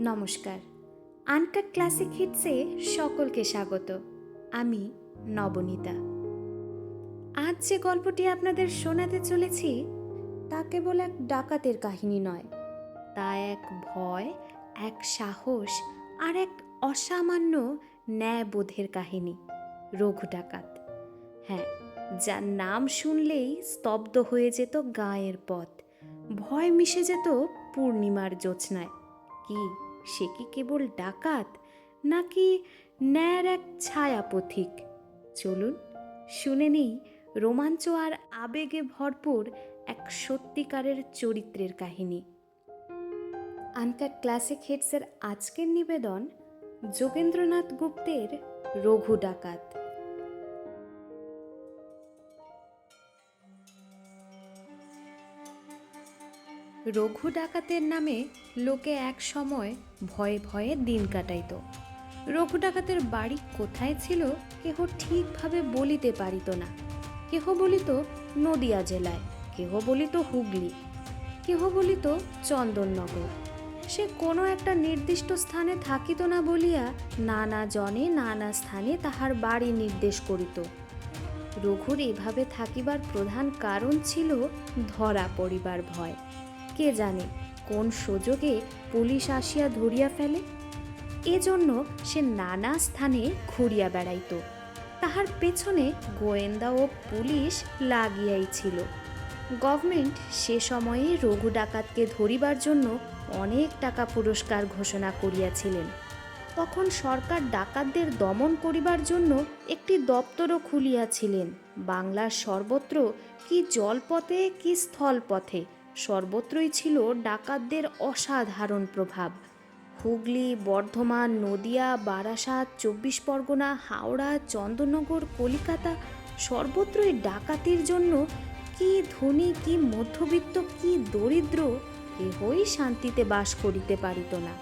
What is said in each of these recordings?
নমস্কার। Uncut classic হিটসে সকলকে স্বাগত। আমি নবনীতা। আজ যে গল্পটি আপনাদের শোনাতে চলেছি, তা কেবল এক ডাকাতের কাহিনী নয়। তা এক ভয়, এক সাহস আর এক অসামান্য ন্যায়বোধের কাহিনী, রঘু ডাকাত। হ্যাঁ যার নাম শুনলেই স্তব্ধ হয়ে যেত গায়ের পথ। ভয় মিশে যেত পূর্ণিমার জ্যোৎস্নায়। কি সে কি কেবল ডাকাত, নাকি ন্যায়ের এক ছায়া পথিক? চলুন, শুনে নেই রোমাঞ্চ আর আবেগে ভরপুর এক সত্যিকারের চরিত্রের কাহিনী। আনকাট ক্লাসিক হিটসের আজকের নিবেদন যোগেন্দ্রনাথ গুপ্তের রঘু ডাকাত। রঘু ডাকাতের নামে লোকে এক সময় ভয়ে ভয়ে দিন কাটাইত। রঘু ডাকাতের বাড়ি কোথায় ছিল কেহ ঠিকভাবে বলিতে পারিত না। কেহ বলিত নদিয়া জেলায়, কেহ বলিত হুগলি, কেহ বলিত চন্দননগর। সে কোনো একটা নির্দিষ্ট স্থানে থাকিত না বলিয়া নানা জনে নানা স্থানে তাহার বাড়ি নির্দেশ করিত। রঘুর এভাবে থাকিবার প্রধান কারণ ছিল ধরা পড়িবার ভয়। কে জানে কোন সুযোগে পুলিশ আসিয়া ধরিয়া ফেলে? এজন্য সে নানা স্থানে ঘুরিয়া বেড়াইত। তাহার পেছনে গোয়েন্দা ও পুলিশ লাগিয়াই ছিল গভর্নমেন্ট সে সময়ে রঘু ডাকাতকে ধরিবার জন্য অনেক টাকা পুরস্কার ঘোষণা করিয়াছিলেন। তখন সরকার ডাকাতদের দমন করিবার জন্য একটি দপ্তরও খুলিয়াছিলেন। বাংলার সর্বত্র কি জলপথে, কি স্থলপথে সর্বত্রই ছিল ডাকাতদের অসাধারণ প্রভাব। হুগলি, বর্ধমান, নদিয়া, বারাসাত, চব্বিশ পরগনা, হাওড়া, চন্দননগর, কলিকাতা সর্বত্রই ডাকাতির জন্য কি ধনী, কি মধ্যবিত্ত, কি দরিদ্র কেহই শান্তিতে বাস করিতে পারিত না।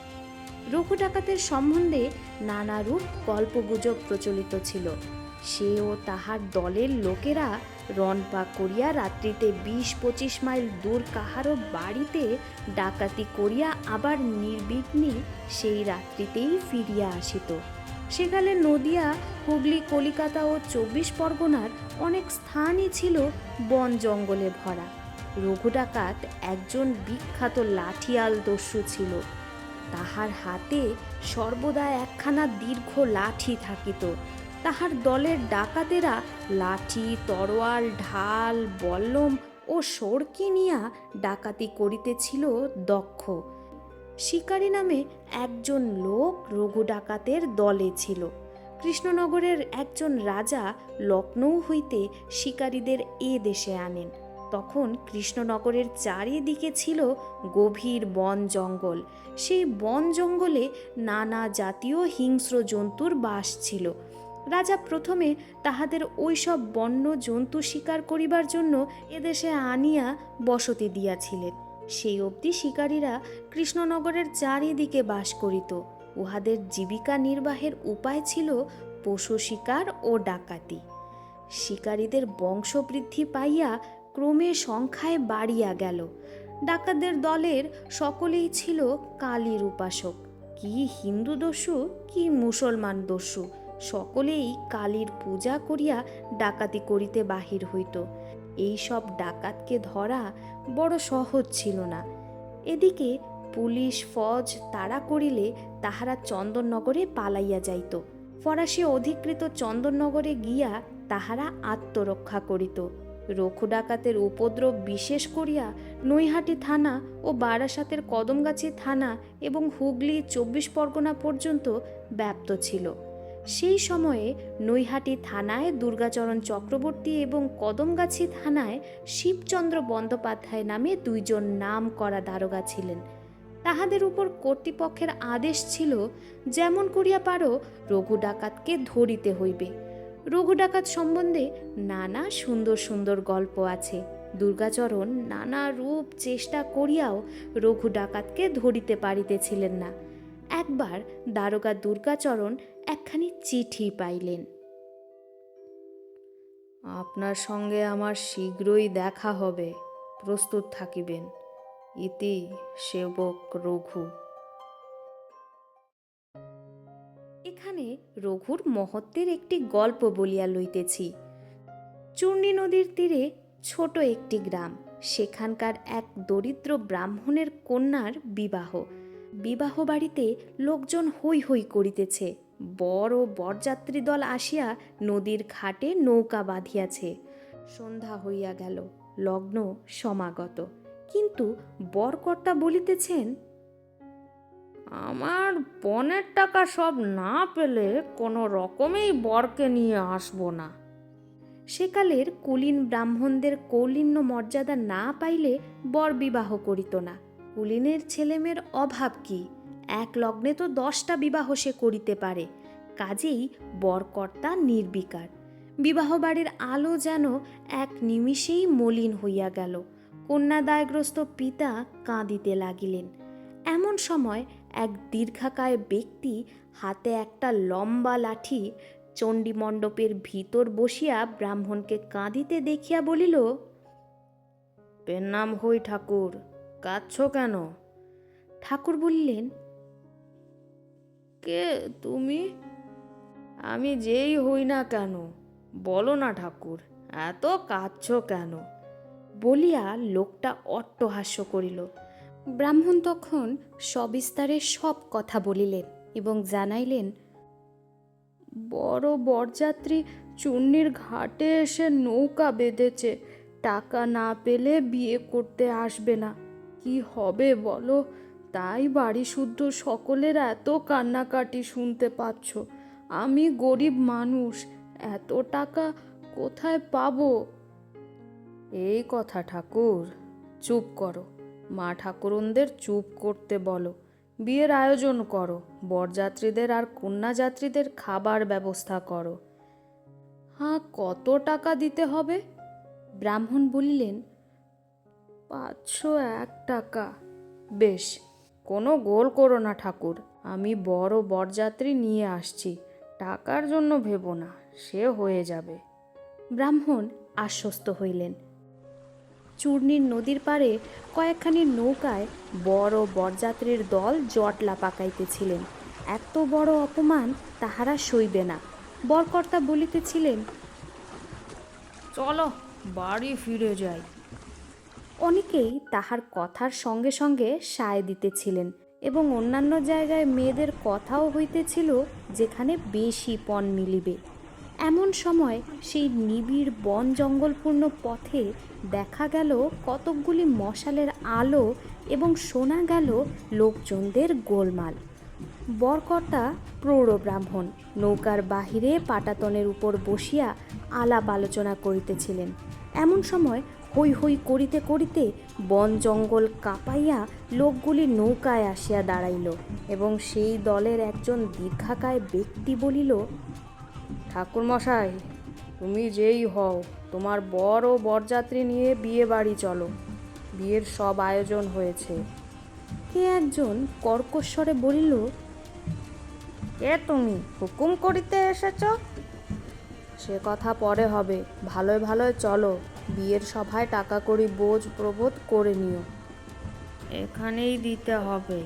রঘু ডাকাতের সম্বন্ধে নানারূপ গল্পগুজব প্রচলিত ছিল। সে ও তাহার দলের লোকেরা রনপা করিয়া রাত্রিতে বিশ পঁচিশ মাইল দূর কাহারও বাড়িতে ডাকাতি করিয়া আবার নির্বিঘ্নে সেই রাত্রিতেই ফিরিয়া আসিত। সেকালে নদিয়া, হুগলি, কলিকাতা ও চব্বিশ পরগনার অনেক স্থানই ছিল বন জঙ্গলে ভরা। রঘু ডাকাত একজন বিখ্যাত লাঠিয়াল দস্যু ছিল। তাহার হাতে সর্বদা একখানা দীর্ঘ লাঠি থাকিত। তাহার দলের ডাকাতেরা লাঠি, তরোয়াল, ঢাল, বল্লম ও সড়কি নিয়া ডাকাতি করিতেছিল দক্ষ। শিকারী নামে একজন লোক রঘু ডাকাতের দলে ছিল। কৃষ্ণনগরের একজন রাজা লখনৌ হইতে শিকারীদের এ দেশে আনেন। তখন কৃষ্ণনগরের চারিদিকে ছিল গভীর বন জঙ্গল। সেই বন জঙ্গলে নানা জাতীয় হিংস্র জন্তুর বাস ছিল। রাজা প্রথমে তাহাদের ওইসব বন্য জন্তু শিকার করিবার জন্য এদেশে আনিয়া বসতি দিয়াছিলেন। সেই অবধি শিকারীরা কৃষ্ণনগরের চারিদিকে বাস করিত। উহাদের জীবিকা নির্বাহের উপায় ছিল পশু শিকার ও ডাকাতি। শিকারীদের বংশবৃদ্ধি পাইয়া ক্রমে সংখ্যায় বাড়িয়া গেল। ডাকাতদের দলের সকলেই ছিল কালীর উপাসক। কি হিন্দু দস্যু, কি মুসলমান দস্যু সকলেই কালীর পূজা করিয়া ডাকাতি করিতে বাহির হইত। এই সব ডাকাতকে ধরা বড় সহজ ছিল না। এদিকে পুলিশ, ফজ তাড়া করিলে তাহারা চন্দননগরে পালাইয়া যাইত। ফরাসি অধিকৃত চন্দননগরে গিয়া তাহারা আত্মরক্ষা করিত। রঘু ডাকাতের উপদ্রব বিশেষ করিয়া নৈহাটি থানা ও বারাসাতের কদমগাছি থানা এবং হুগলি চব্বিশ পরগনা পর্যন্ত ব্যাপ্ত ছিল। সেই সময়ে নৈহাটি থানায় দুর্গাচরণ চক্রবর্তী এবং কদমগাছি থানায় শিবচন্দ্র বন্দ্যোপাধ্যায় নামে দুইজন নাম করা দারোগা ছিলেন। তাহাদের উপর কর্তৃপক্ষের আদেশ ছিল, যেমন করিয়া পারো, রঘু ডাকাতকে ধরিতে হইবে। রঘু ডাকাত সম্বন্ধে নানা সুন্দর সুন্দর গল্প আছে। দুর্গাচরণ নানা রূপ চেষ্টা করিয়াও রঘু ডাকাতকে ধরিতে পারিতেছিলেন না। একবার দারোগা দুর্গাচরণ একখানি চিঠি পাইলেন। আপনার সঙ্গে আমার শীঘ্রই দেখা হবে, প্রস্তুত থাকিবেন। ইতি সেবক রঘু। এখানে রঘুর মহত্বের একটি গল্প বলিয়া লইতেছি। চূর্ণী নদীর তীরে ছোট একটি গ্রাম, সেখানকার এক দরিদ্র ব্রাহ্মণের কন্যার বিবাহ। বিবাহ বাড়িতে লোকজন হৈ হৈ করিতেছে। বড় বরযাত্রী দল আসিয়া নদীর ঘাটে নৌকা বাঁধিয়াছে। সন্ধ্যা হইয়া গেল, লগ্ন সমাগত। কিন্তু বরকর্তা বলিতেছেন, আমার পনেরো টাকা সব না পেলে কোনো রকমেই বরকে নিয়ে আসব না। সেকালের কুলীন ব্রাহ্মণদের কৌলিন্য মর্যাদা না পাইলে বর বিবাহ করিত না। কুলীনের ছেলেমেয়ের অভাব কি? এক লগ্নে তো দশটা বিবাহ সে করিতে পারে। কাজেই বরকর্তা নির্বিকার। বিবাহ বাড়ির আলো যেন এক নিমিষেই মলিন হইয়া গেল। কন্যাদায়গ্রস্ত পিতা কাঁদিতে লাগিলেন। এমন সময় এক দীর্ঘাকায় ব্যক্তি হাতে একটা লম্বা লাঠি চণ্ডীমণ্ডপের ভিতর বসিয়া ব্রাহ্মণকে কাঁদিতে দেখিয়া বলিল নাম হই ঠাকুর কাঁদছ কেন? ঠাকুর বলিলেন, কে তুমি? আমি যেই হই না কেন? বলো না ঠাকুর, এত কাঁদছ কেন? বলিয়া লোকটা অট্টহাস্য করিল। ব্রাহ্মণ তখন সবিস্তারে সব কথা বলিলেন এবং জানাইলেন, বড় বরযাত্রী চূর্ণির ঘাটে এসে নৌকা বেঁধেছে, টাকা না পেলে বিয়ে করতে আসবে না। কি হবে বলো? তাই বাড়ি শুদ্ধ সকলের এত কান্নাকাটি শুনতে পাচ্ছ। আমি গরিব মানুষ, এত টাকা কোথায় পাবো? এই কথা ঠাকুর, চুপ করো। মা ঠাকুরনদের চুপ করতে বলো। বিয়ের আয়োজন করো। বরযাত্রীদের আর কন্যাযাত্রীদের খাবার ব্যবস্থা করো। হ্যাঁ কত টাকা দিতে হবে? ব্রাহ্মণ বলিলেন পাঁচশো এক টাকা। বেশ, কোনো গোল করো না ঠাকুর। আমি বড় বরযাত্রী নিয়ে আসছি, টাকার জন্য ভেবো না, সে হয়ে যাবে। ব্রাহ্মণ আশ্বস্ত হইলেন। চূর্ণীর নদীর পাড়ে কয়েকখানি নৌকায় বড় বরযাত্রীর দল জটলা পাকাইতেছিলেন। এত বড় অপমান তাহারা সইবে না। বরকর্তা বলিতেছিলেন, চলো, বাড়ি ফিরে যাই। অনেকেই তাহার কথার সঙ্গে সঙ্গে সায় দিতেছিলেন এবং অন্যান্য জায়গায় মেয়েদের কথাও হইতেছিল যেখানে বেশি পণ মিলিবে। এমন সময় সেই নিবিড় বন জঙ্গলপূর্ণ পথে দেখা গেল কতকগুলি মশালের আলো এবং শোনা গেল লোকজনদের গোলমাল। বরকর্তা প্রৌঢ় ব্রাহ্মণ নৌকার বাহিরে পাটাতনের উপর বসিয়া আলাপ আলোচনা করিতেছিলেন। এমন সময় হৈ হৈ করিতে করিতে বন জঙ্গল কাঁপাইয়া লোকগুলি নৌকায় আসিয়া দাঁড়াইল এবং সেই দলের একজন দীর্ঘাকায় ব্যক্তি বলিল, ঠাকুরমশাই, তুমি যেই হও, তোমার বড় বরযাত্রী নিয়ে বিয়ে বাড়ি চলো। বিয়ের সব আয়োজন হয়েছে। কে একজন কর্কশ্বরে বলিল, কে তুমি? হুকুম করিতে এসেছ? সে কথা পরে হবে। ভালোই ভালোই চলো। বিয়ের সভায় টাকা করি বোঝ প্রবোধ করে নিও। এখানেই দিতে হবে।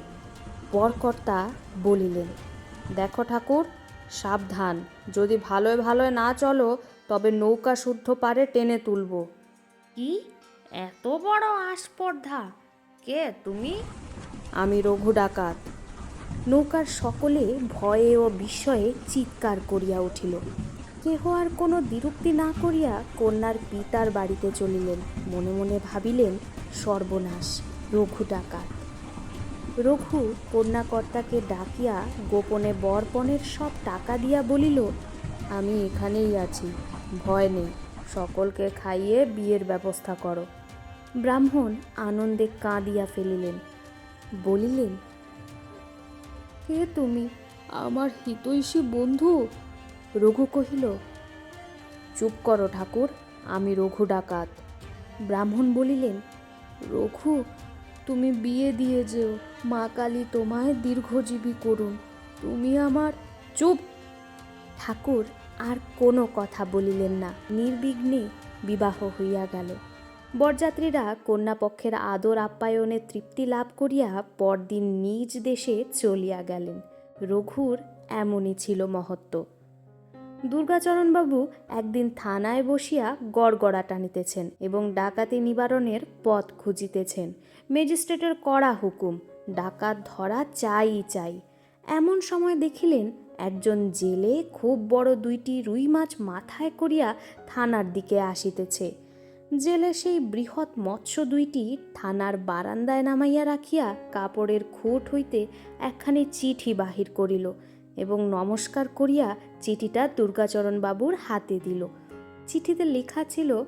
বরকর্তা বলিলেন দেখো ঠাকুর সাবধান। যদি ভালোয় ভালোয় না চলো তবে নৌকা শুদ্ধ পারে টেনে তুলব। কি? এত বড় আস্পর্ধা। কে তুমি? আমি রঘু ডাকাত। নৌকার সকলে ভয়ে ও বিস্ময়ে চিৎকার করিয়া উঠিল। কেহ আর কোনো বিরক্তি না করিয়া কন্যার পিতার বাড়িতে চলিলেন। মনে মনে ভাবিলেন, সর্বনাশ, রঘু ডাকাত। রঘু কন্যাকর্তাকে ডাকিয়া গোপনে বরপণের সব টাকা দিয়া বলিল, আমি এখানেই আছি, ভয় নেই, সকলকে খাইয়ে বিয়ের ব্যবস্থা করো। ব্রাহ্মণ আনন্দে কাঁদিয়া ফেলিলেন। বলিলেন, কে তুমি? আমার হিতৈষী বন্ধু? রঘু কহিল, চুপ করো ঠাকুর, আমি রঘু ডাকাত। ব্রাহ্মণ বলিলেন, রঘু, তুমি বিয়ে দিয়ে যেও মা কালী তোমায় দীর্ঘজীবী করুন, তুমি আমার চুপ! ঠাকুর আর কোনো কথা বলিলেন না। নির্বিঘ্নে বিবাহ হইয়া গেল। বরযাত্রীরা কন্যাপক্ষের আদর আপ্যায়নে তৃপ্তি লাভ করিয়া পরদিন নিজ দেশে চলিয়া গেলেন। রঘুর এমনই ছিল মহত্ব। দুর্গাচরণবাবু একদিন থানায় বসিয়া গড়গড়া টানিতেছেন এবং ডাকাতি নিবারণের পথ খুঁজিতেছেন। ম্যাজিস্ট্রেটের কড়া হুকুম, ডাকাত ধরা চাই চাই। এমন সময় দেখিলেন একজন জেলে খুব বড় দুইটি রুই মাছ মাথায় করিয়া থানার দিকে আসিতেছে। জেলে সেই বৃহৎ মৎস্য দুইটি থানার বারান্দায় নামাইয়া রাখিয়া কাপড়ের খুঁট হইতে একখানি চিঠি বাহির করিল এবং নমস্কার করিয়া চিঠিটা দুর্গাচরণ বাবুর হাতে দিল। চিঠিতে লেখা ছিল,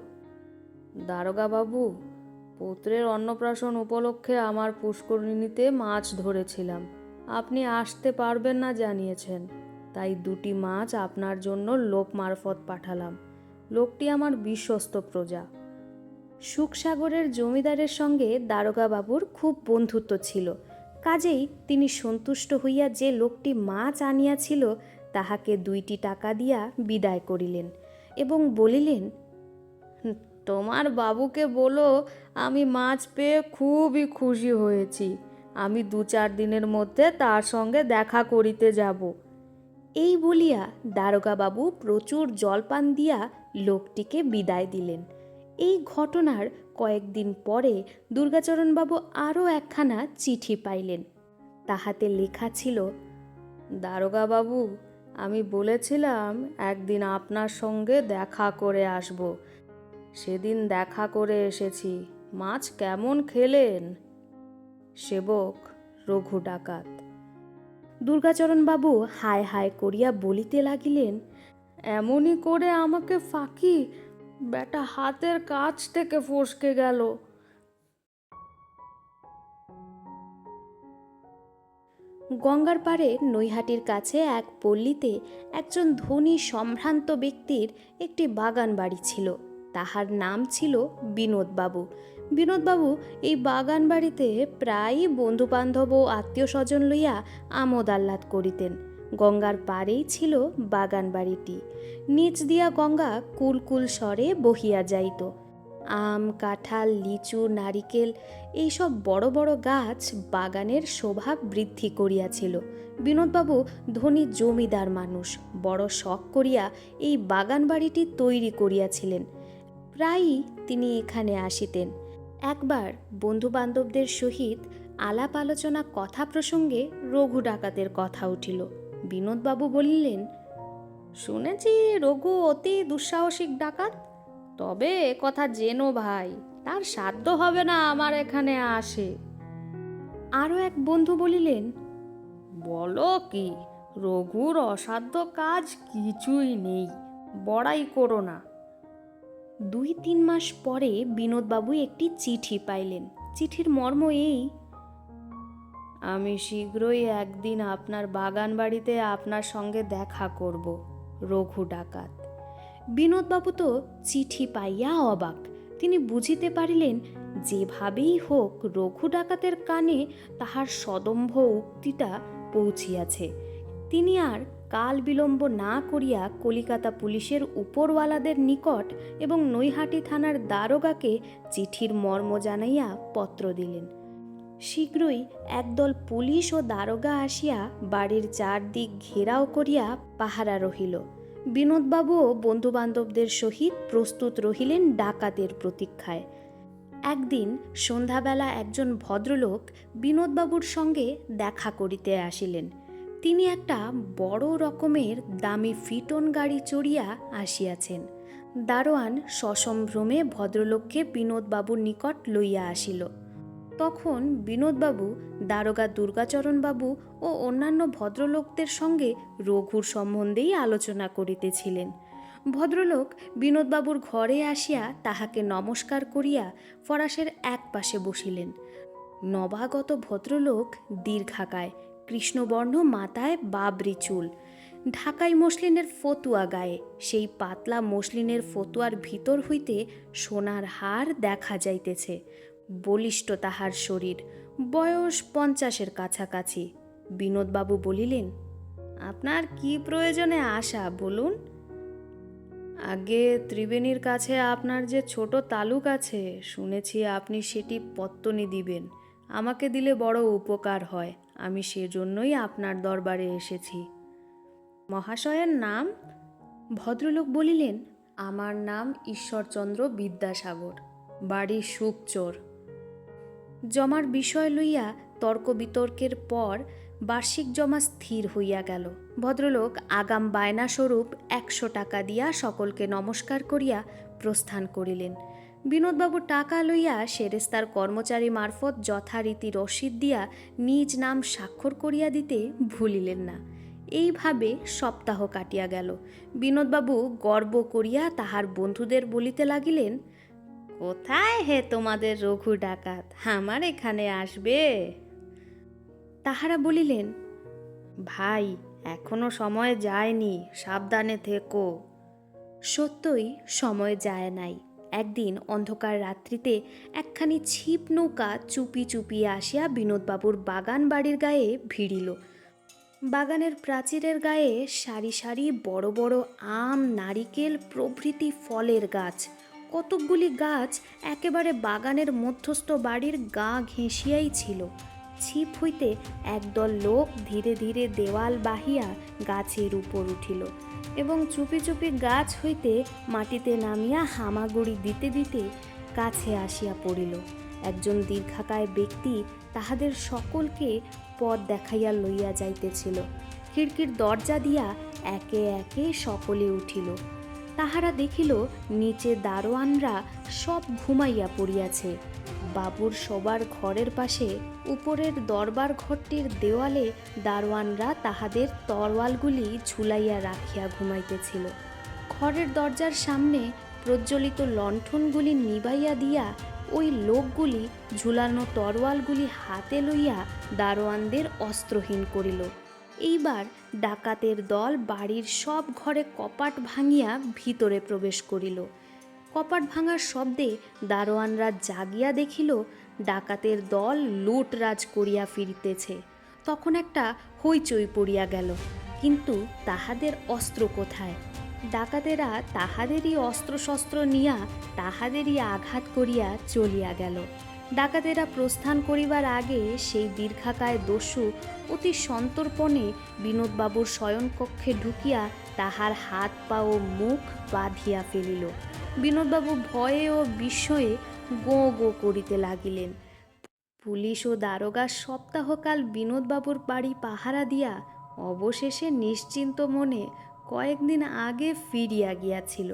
দারোগা বাবু, পুত্রের অন্নপ্রাশন উপলক্ষে আমার পুষ্করিণীতে মাছ ধরেছিলাম। আপনি আসতে পারবেন না জানিয়েছেন, তাই দুটি মাছ আপনার জন্য লোক মারফত পাঠালাম। লোকটি আমার বিশ্বস্ত প্রজা। সুখসাগরের জমিদারের সঙ্গে দারোগা বাবুর খুব বন্ধুত্ব ছিল। কাজেই তিনি সন্তুষ্ট হইয়া যে লোকটি মাছ আনিয়াছিল তাহাকে দুইটি টাকা দিয়া বিদায় করিলেন এবং বলিলেন, তোমার বাবুকে বলো, আমি মাছ পেয়ে খুবই খুশি হয়েছি। আমি দু চার দিনের মধ্যে তার সঙ্গে দেখা করিতে যাব এই বলিয়া দারোগাবাবু প্রচুর জলপান দিয়া লোকটিকে বিদায় দিলেন। এই ঘটনার কয়েকদিন পরে দুর্গাচরণবাবু আরও একখানা চিঠি পাইলেন। তাহাতে লেখা ছিল, দারোগাবাবু আমি বলেছিলাম, একদিন আপনার সঙ্গে দেখা করে আসব। সেদিন দেখা করে এসেছি। মাছ কেমন খেলেন? সেবক, রঘু ডাকাত। দুর্গাচরণবাবু, হায় হায় করিয়া বলিতে লাগিলেন, এমনই করে আমাকে ফাঁকি, বেটা হাতের কাছ থেকে ফসকে গেল। গঙ্গার পাড়ে নৈহাটির কাছে এক পল্লীতে একজন ধনী সম্ভ্রান্ত ব্যক্তির একটি বাগান বাড়ি ছিল। তাহার নাম ছিল বিনোদবাবু। বিনোদবাবু এই বাগান বাড়িতে প্রায়ই বন্ধুবান্ধব ও আত্মীয় স্বজন লইয়া আমোদ আহ্লাদ করিতেন। গঙ্গার পাড়েই ছিল বাগান বাড়িটি। নিচ দিয়া গঙ্গা কুলকুল স্বরে বহিয়া যাইত। আম, কাঁঠাল, লিচু, নারিকেল এইসব বড় বড় গাছ বাগানের শোভা বৃদ্ধি করিয়াছিল। বিনোদবাবু ধনী জমিদার মানুষ, বড় শখ করিয়া এই বাগান বাড়িটি তৈরি করিয়াছিলেন। প্রায়ই তিনি এখানে আসিতেন। একবার বন্ধুবান্ধবদের সহিত আলাপ আলোচনা কথা প্রসঙ্গে রঘু ডাকাতের কথা উঠিল। বিনোদবাবু বলিলেন, শুনেছি রঘু অতি দুঃসাহসিক ডাকাত। তবে কথা জেনো ভাই, তার সাধ্য হবে না আমার এখানে আসে। আরও এক বন্ধু বলিলেন, বলো কি, রঘুর অসাধ্য কাজ কিছুই নেই, বড়াই করো না। দুই তিন মাস পরে বিনোদবাবু একটি চিঠি পাইলেন। চিঠির মর্ম এই, আমি শীঘ্রই একদিন আপনার বাগান বাড়িতে আপনার সঙ্গে দেখা করব, রঘু ডাকাত। বিনোদবাবু তো চিঠি পাইয়া অবাক। তিনি বুঝিতে পারিলেন, যেভাবেই হোক রঘু ডাকাতের কানে তাহার সদম্ভ উক্তিটা পৌঁছিয়াছে। তিনি আর কাল বিলম্ব না করিয়া কলিকাতা পুলিশের উপরওয়ালাদের নিকট এবং নৈহাটি থানার দারোগাকে চিঠির মর্ম জানাইয়া পত্র দিলেন। শীঘ্রই একদল পুলিশ ও দারোগা আসিয়া বাড়ির চারদিক ঘেরাও করিয়া পাহারা রহিল। বিনোদবাবুও বন্ধুবান্ধবদের সহিত প্রস্তুত রহিলেন ডাকাতের প্রতীক্ষায়। একদিন সন্ধ্যাবেলা একজন ভদ্রলোক বিনোদবাবুর সঙ্গে দেখা করিতে আসিলেন। তিনি একটা বড় রকমের দামি ফিটন গাড়ি চড়িয়া আসিয়াছেন। দারোয়ান সসম্ভ্রমে ভদ্রলোককে বিনোদবাবুর নিকট লইয়া আসিল। তখন বিনোদবাবু, দারোগা দুর্গাচরণবাবু ও অন্যান্য ভদ্রলোকদের সঙ্গে রঘুর সম্বন্ধেই আলোচনা করিতেছিলেন। ভদ্রলোক বিনোদবাবুর ঘরে আসিয়া তাহাকে নমস্কার করিয়া ফরাসের এক পাশে বসিলেন। নবাগত ভদ্রলোক দীর্ঘাকায়, কৃষ্ণবর্ণ মাথায় বাবরি চুল ঢাকাই মসলিনের ফতুয়া গায়ে, সেই পাতলা মসলিনের ফতুয়ার ভিতর হইতে সোনার হার দেখা যাইতেছে। বলিষ্ঠ তাহার শরীর, বয়স পঞ্চাশের কাছাকাছি। বিনোদবাবু বলিলেন, আপনার কি প্রয়োজনে আসা, বলুন? আগে ত্রিবেণীর কাছে আপনার যে ছোট তালুক আছে, শুনেছি আপনি সেটি পত্তনি দিবেন। আমাকে দিলে বড় উপকার হয়, আমি সেজন্যই আপনার দরবারে এসেছি। মহাশয়ের নাম? ভদ্রলোক বলিলেন, আমার নাম ঈশ্বরচন্দ্র বিদ্যাসাগর, বাড়ি সুকচোর জমার বিষয় লইয়া তর্ক বিতর্কের পর বার্ষিক জমা স্থির হইয়া গেল। ভদ্রলোক আগাম বায়না স্বরূপ একশো টাকা দিয়া সকলকে নমস্কার করিয়া প্রস্থান করিলেন। বিনোদবাবু টাকা লইয়া সেরেস্তার কর্মচারী মারফত যথারীতি রসিদ দিয়া নিজ নাম স্বাক্ষর করিয়া দিতে ভুলিলেন না। এইভাবে সপ্তাহ কাটিয়া গেল। বিনোদবাবু গর্ব করিয়া তাহার বন্ধুদের বলিতে লাগিলেন কোথায় হে তোমাদের রঘু ডাকাত? আমার এখানে আসবে? তাহারা বলিলেন, ভাই, এখনও সময় যায়নি, সাবধানে থেকো। সত্যই সময় যায় নাই। একদিন অন্ধকার রাত্রিতে একখানি ছিপ নৌকা চুপি চুপি আসিয়া বিনোদবাবুর বাগান বাড়ির গায়ে ভিড়িল। বাগানের প্রাচীরের গায়ে সারি সারি বড় বড় আম, নারিকেল প্রভৃতি ফলের গাছ। কতকগুলি গাছ একেবারে বাগানের মধ্যস্থ বাড়ির গা ঘেঁষিয়াই ছিল। ছিপ হইতে একদল লোক ধীরে ধীরে দেওয়াল বাহিয়া গাছের উপর উঠিল এবং চুপি চুপি গাছ হইতে মাটিতে নামিয়া হামাগুড়ি দিতে দিতে কাছে আসিয়া পড়িল। একজন দীর্ঘাকায় ব্যক্তি তাহাদের সকলকে পথ দেখাইয়া লইয়া যাইতেছিল। খিড়কির দরজা দিয়া একে একে সকলে উঠিল। তাহারা দেখিল, নিচে দারোয়ানরা সব ঘুমাইয়া পড়িয়াছে। বাবুর সবার ঘরের পাশে উপরের দরবার ঘরটির দেওয়ালে দারোয়ানরা তাহাদের তরোয়ালগুলি ঝুলাইয়া রাখিয়া ঘুমাইতেছিল। ঘরের দরজার সামনে প্রজ্বলিত লণ্ঠনগুলি নিবাইয়া দিয়া ওই লোকগুলি ঝুলানো তরোয়ালগুলি হাতে লইয়া দারোয়ানদের অস্ত্রহীন করিল। এইবার ডাকাতের দল বাড়ির সব ঘরে কপাট ভাঙিয়া ভিতরে প্রবেশ করিল। কপাট ভাঙার শব্দে দারোয়ানরা জাগিয়া দেখিল, ডাকাতের দল লুটরাজ করিয়া ফিরিতেছে। তখন একটা হইচই পড়িয়া গেল, কিন্তু তাহাদের অস্ত্র কোথায়? ডাকাতেরা তাহাদেরই অস্ত্রশস্ত্র নিয়া তাহাদেরই আঘাত করিয়া চলিয়া গেল। ডাকাতেরা প্রস্থান করিবার আগে সেই দীর্ঘাকায় দস্যু অতি সন্তর্পণে বিনোদবাবুর শয়নকক্ষে ঢুকিয়া তাহার হাত পা ও মুখ বাঁধিয়া ফেলিল। বিনোদবাবু ভয়ে ও বিস্ময়ে গো গো করিতে লাগিলেন। পুলিশ ও দারোগা সপ্তাহকাল বিনোদবাবুর বাড়ি পাহারা দিয়া অবশেষে নিশ্চিন্ত মনে কয়েকদিন আগে ফিরিয়া গিয়াছিল।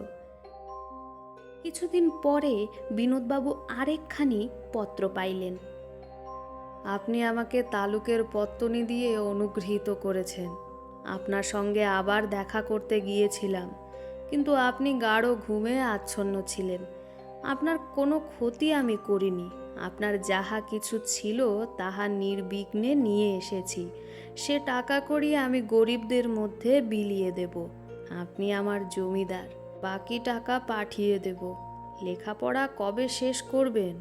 কিছুদিন পরে বিনোদবাবু আরেকখানি পত্র পাইলেন। আপনি আমাকে তালুকের পত্তনি দিয়ে অনুগৃহীত করেছেন। আপনার সঙ্গে আবার দেখা করতে গিয়েছিলাম, কিন্তু আপনি গাঢ় ঘুমে আচ্ছন্ন ছিলেন। আপনার কোনো ক্ষতি আমি করিনি, আপনার যাহা কিছু ছিল তাহা নির্বিঘ্নে নিয়ে এসেছি। সে টাকা করিয়ে আমি গরিবদের মধ্যে বিলিয়ে দেব। আপনি আমার জমিদার। বাকি টাকা পাঠিয়ে দেব। লেখাপড়া কবে শেষ করবেন?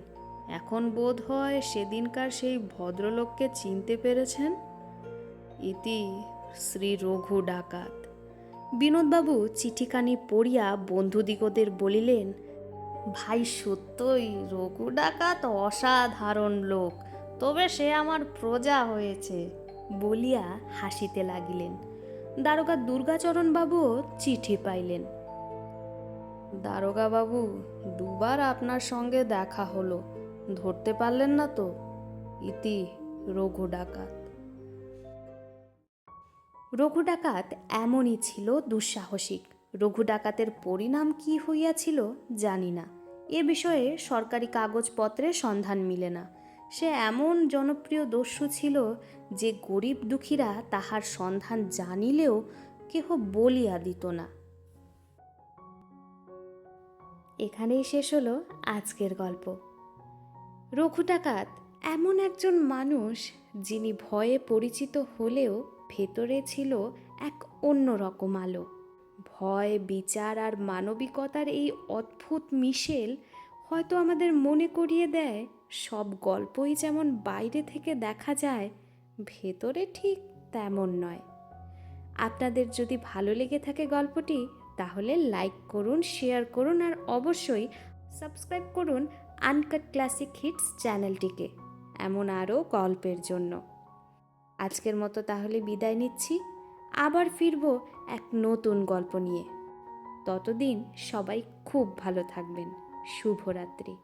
এখন বোধ হয় সেদিনকার সেই ভদ্রলোককে চিনতে পেরেছেন? ইতি শ্রী রঘু ডাকাত। বিনোদবাবু চিঠিখানি পড়িয়া বন্ধুদিগদের বলিলেন, ভাই, সত্যই রঘু ডাকাত অসাধারণ লোক, তবে সে আমার প্রজা হয়েছে। বলিয়া হাসিতে লাগিলেন। দারোগা দুর্গাচরণবাবুও চিঠি পাইলেন। দারোগা বাবু, দুবার আপনার সঙ্গে দেখা হলো। ধরতে পারলেন না তো? ইতি রঘু ডাকাত। রঘু ডাকাত এমনই ছিল দুঃসাহসিক। রঘু ডাকাতের পরিণাম কি হইয়াছিল জানি না। এ বিষয়ে সরকারি কাগজপত্রে সন্ধান মিলে না। সে এমন জনপ্রিয় দস্যু ছিল যে গরিব দুঃখীরা তাহার সন্ধান জানিলেও কেহ বলিয়া দিত না। এখানেই শেষ হলো আজকের গল্প। রঘু ডাকাত এমন একজন মানুষ যিনি ভয়ে পরিচিত হলেও ভেতরে ছিল এক অন্য রকম আলো। ভয়, বিচার আর মানবিকতার এই অদ্ভুত মিশেল হয়তো আমাদের মনে করিয়ে দেয় সব গল্পই যেমন বাইরে থেকে দেখা যায়, ভেতরে ঠিক তেমন নয়। আপনাদের যদি ভালো লেগে থাকে গল্পটি তাহলে লাইক করুন শেয়ার করুন আর অবশ্যই সাবস্ক্রাইব করুন আনকাট ক্লাসিক হিটস চ্যানেলটিকে এমন আরও গল্পের জন্য। আজকের মতো তাহলে বিদায় নিচ্ছি। আবার ফিরব এক নতুন গল্প নিয়ে। ততদিন সবাই খুব ভালো থাকবেন। শুভরাত্রি।